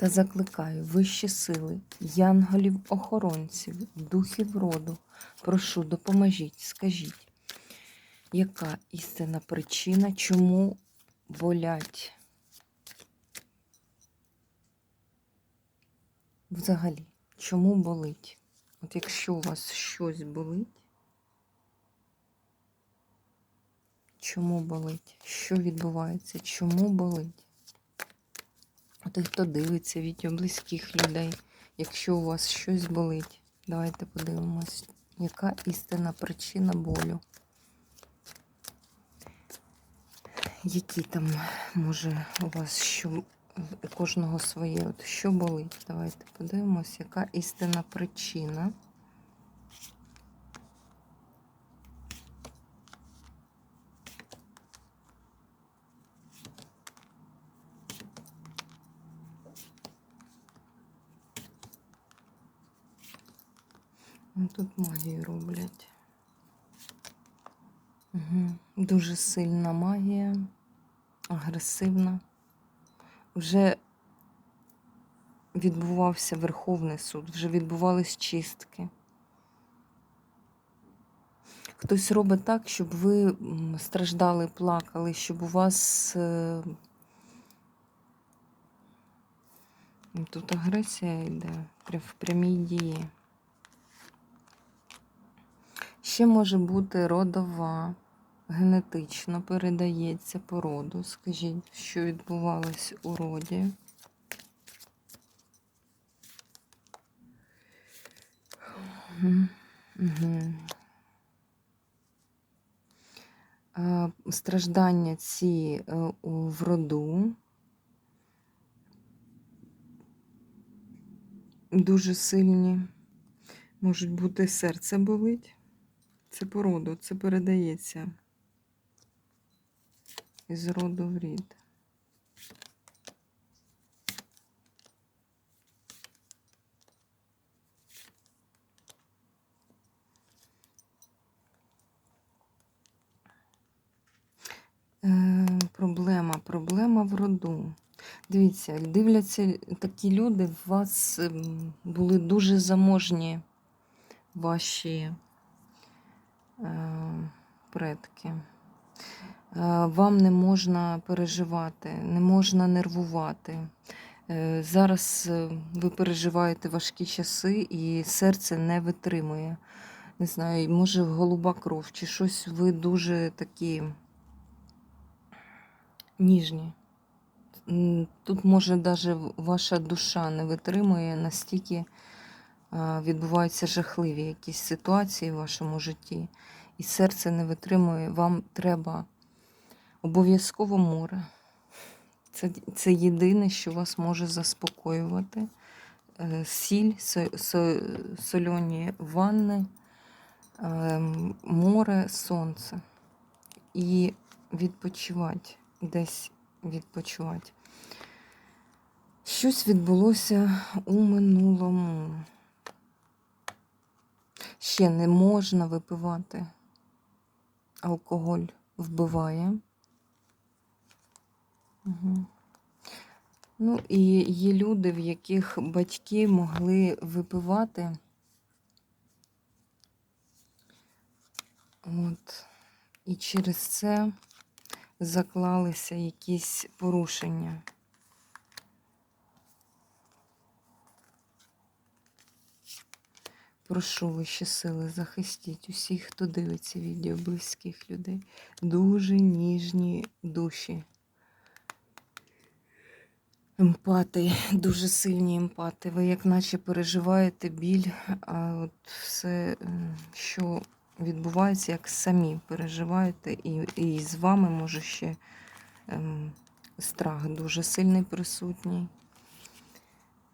Та закликаю вищі сили, янголів-охоронців, духів роду. Прошу, допоможіть, скажіть, яка істинна причина, чому болять взагалі, чому болить? От якщо у вас щось болить, чому болить? Що відбувається? Чому болить? Той, хто дивиться відео близьких людей, якщо у вас щось болить, давайте подивимось, яка істинна причина болю. Які там, може, у вас що у кожного своє, от що болить? Давайте подивимось, яка істинна причина. Тут магію роблять. Угу. Дуже сильна магія, агресивна. Вже відбувався Верховний суд, вже відбувались чистки. Хтось робить так, щоб ви страждали, плакали, щоб у вас е, тут агресія йде в прямій дії. Ще може бути родова, генетично передається по роду. Скажіть, що відбувалось у роді. Угу. Страждання ці е, в роду. Дуже сильні. Можуть бути серце болить. Це по роду, це передається із роду в рід. Е, проблема, проблема в роду. Дивіться, дивляться такі люди, в вас ем, були дуже заможні ваші предки. Е, Вам не можна переживати, не можна нервувати. Е, Зараз е, ви переживаєте важкі часи і серце не витримує. Не знаю, може голуба кров, чи щось ви дуже такі ніжні. Тут може навіть ваша душа не витримує, настільки відбуваються жахливі якісь ситуації в вашому житті, і серце не витримує, вам треба обов'язково море. Це, це єдине, що вас може заспокоювати. Е, Сіль, со- со- сольоні ванни, ем, море, сонце. І відпочивати, десь відпочивати. Щось відбулося у минулому. Ще не можна випивати. Алкоголь вбиває. Угу. Ну, і є люди, в яких батьки могли випивати. От. І через це заклалися якісь порушення. Прошу вищі сили, захистіть усіх, хто дивиться відео близьких людей. Дуже ніжні душі. Емпати, дуже сильні емпати. Ви як наче переживаєте біль, а от все, що відбувається, як самі переживаєте, і, і з вами може ще ем, страх дуже сильний присутній.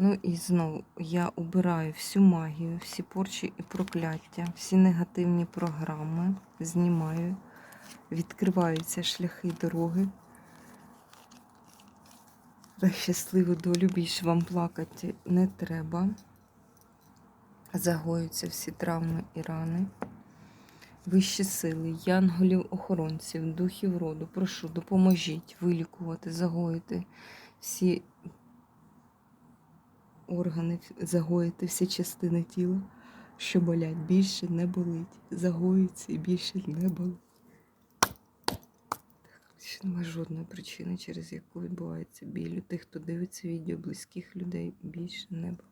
Ну і знову я убираю всю магію, всі порчі і прокляття, всі негативні програми, знімаю, відкриваються шляхи дороги. За щасливу долю більше вам плакати не треба. Загоюються всі травми і рани. Вищі сили, янголів, охоронців, духів роду, прошу, допоможіть вилікувати, загоїти всі органи, загоїти всі частини тіла, що болять, більше не болить. Загоюється і більше не болить. Ще немає жодної причини, через яку відбувається біль. У тих, хто дивиться відео близьких людей, більше не болить.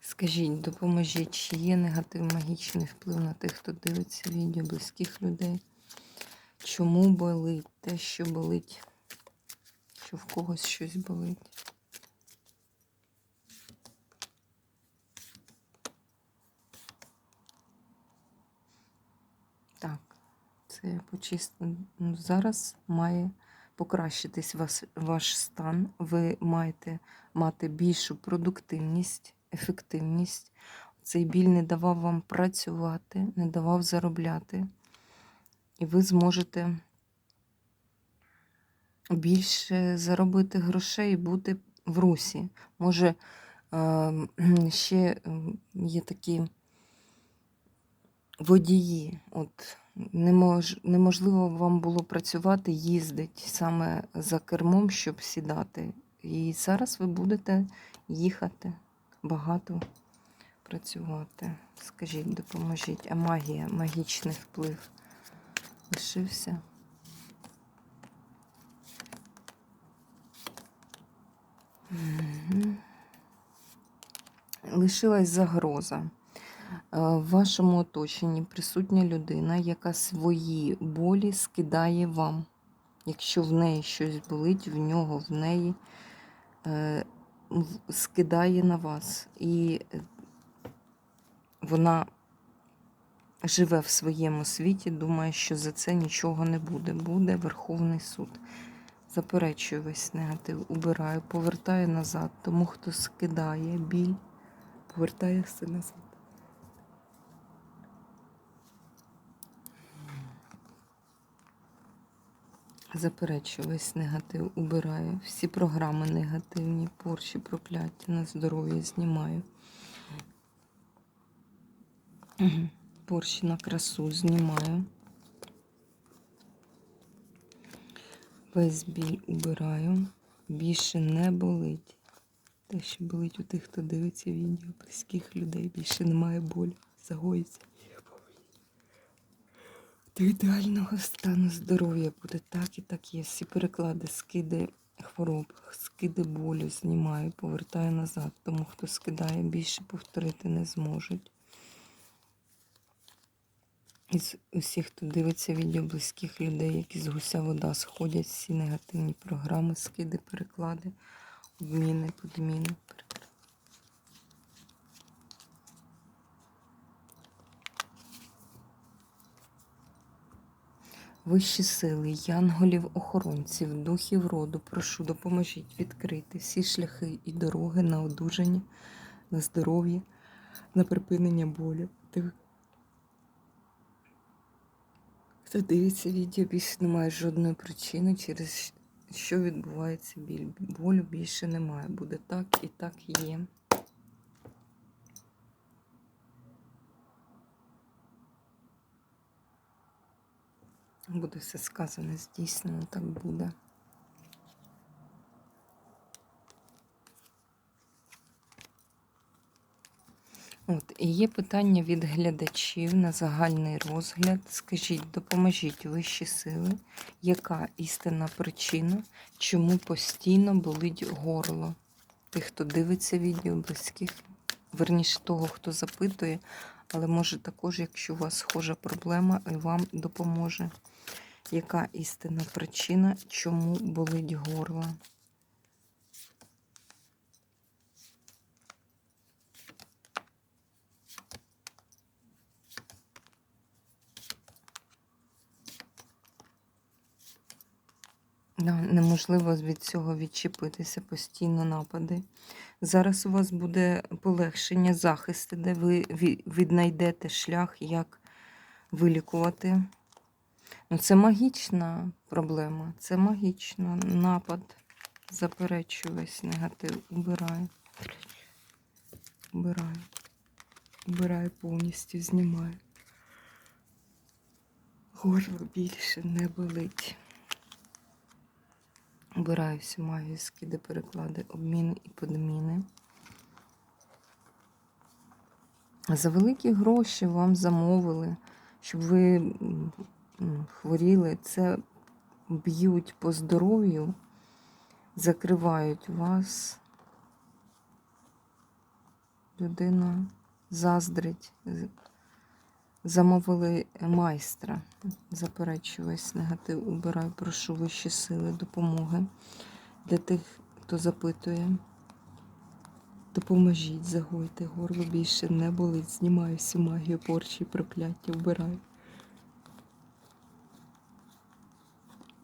Скажіть, допоможіть, чи є негатив магічний вплив на тих, хто дивиться відео близьких людей? Чому болить те, що болить? Що в когось щось болить? Так, це почисто. Ну, зараз має покращитись вас, ваш стан. Ви маєте мати більшу продуктивність, ефективність. Цей біль не давав вам працювати, не давав заробляти. І ви зможете більше заробити грошей і бути в русі. Може, е, ще ем, є такі водії. От немож, неможливо вам було працювати, їздити саме за кермом, щоб сідати. І зараз ви будете їхати багато працювати. Скажіть, допоможіть. А магія, магічний вплив лишився. Лишилась загроза. Е, В вашому оточенні присутня людина, яка свої болі скидає вам. Якщо в неї щось болить, в нього, в неї е, скидає на вас. І вона живе в своєму світі, думає, що за це нічого не буде. Буде Верховний суд. Заперечую весь негатив, убираю, повертаю назад. Тому, хто скидає біль, повертає все назад. Заперечую весь негатив, убираю. Всі програми негативні, порчі, прокляття на здоров'я знімаю. Мгм. Порчі на красу знімаю. Весь біль убираю. Більше не болить. Те, що болить у тих, хто дивиться відео, близьких людей, більше немає болю. Загоїться. До ідеального стану здоров'я буде так і так є. Всі переклади, скиди хвороб, скиди болю знімаю, повертаю назад. Тому хто скидає, більше повторити не зможуть. Із усіх, хто дивиться відео близьких людей, які з гуся вода сходять, всі негативні програми, скиди, переклади, обміни, подміни. Вищі сили, янголів, охоронців, духів роду, прошу, допоможіть відкрити всі шляхи і дороги на одужання, на здоров'я, на припинення болю. Хто дивиться відео, більше немає жодної причини, через що відбувається біль. Болю більше немає. Буде так і так є. Буде все сказане, здійснено, так буде. От, і є питання від глядачів на загальний розгляд. Скажіть, допоможіть вищі сили, яка істинна причина, чому постійно болить горло? Тих, хто дивиться відео близьких, верніше того, хто запитує, але може також, якщо у вас схожа проблема, і вам допоможе. Яка істинна причина, чому болить горло? Да, неможливо від цього відчепитися, постійно напади. Зараз у вас буде полегшення, захист, де ви віднайдете шлях, як вилікувати. Ну, це магічна проблема, це магічна напад. Заперечую весь негатив. Убираю. Убираю. Убираю повністю, знімаю. Горло більше не болить. Обираю всі магію, скиди, переклади, обміни і подміни. За великі гроші вам замовили, щоб ви хворіли. Це б'ють по здоров'ю, закривають вас. Людина заздрить. Замовили майстра. Заперечую весь негатив, убираю, прошу вищі сили допомоги для тих, хто запитує. Допоможіть, загойте, горло більше не болить. Знімаю всю магію, порчі, прокляття, вбираю.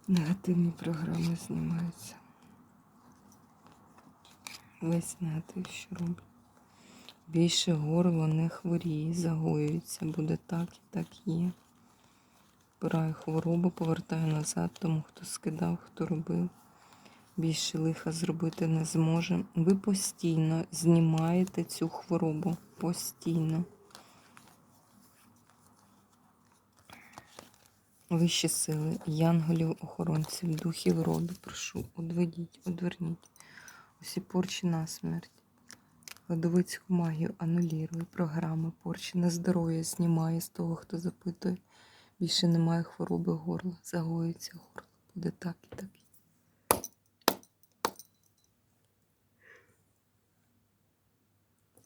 Негативні програми знімаються. Весь негатив, що роблю. Більше горло не хворіє, загоюється, буде так і так є. Вбираю хворобу, повертаю назад тому, хто скидав, хто робив. Більше лиха зробити не зможе. Ви постійно знімаєте цю хворобу. Постійно. Вищі сили, янголів, охоронців, духів роду, прошу, одведіть, одверніть. Усі порчі на смерть. Ладовицьку магію анулірую, програми, порчі на здоров'я знімаю з того, хто запитує. Більше немає хвороби горла, загоїться горло. Буде так і так.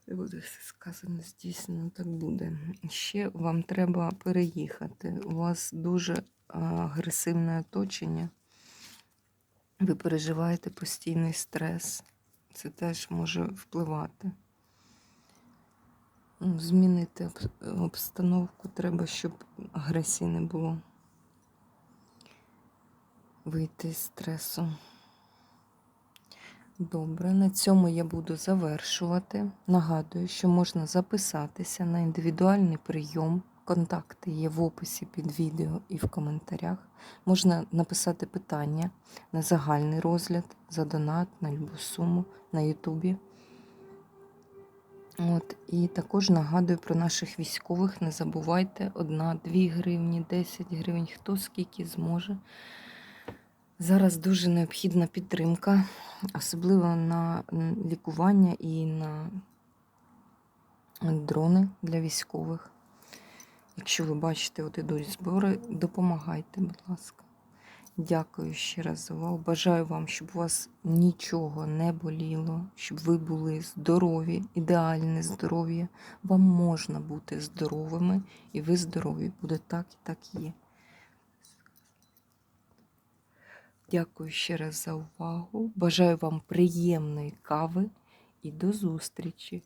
Буде все сказано, здійснено, так буде. Ще вам треба переїхати. У вас дуже агресивне оточення. Ви переживаєте постійний стрес. Це теж може впливати. Ну, Змінити обстановку треба, щоб агресії не було. Вийти з стресу. Добре, на цьому я буду завершувати. Нагадую, що можна записатися на індивідуальний прийом. Контакти є в описі під відео і в коментарях. Можна написати питання на загальний розгляд, за донат, на любу суму на Ютубі. От, і також нагадую про наших військових. Не забувайте, 1-2 гривні, 10 гривень, хто скільки зможе. Зараз дуже необхідна підтримка, особливо на лікування і на дрони для військових. Якщо ви бачите, от ідуть збори, допомагайте, будь ласка. Дякую ще раз за увагу. Бажаю вам, щоб у вас нічого не боліло, щоб ви були здорові, ідеальне здоров'я. Вам можна бути здоровими, і ви здорові. Буде так і так є. Дякую ще раз за увагу. Бажаю вам приємної кави і до зустрічі!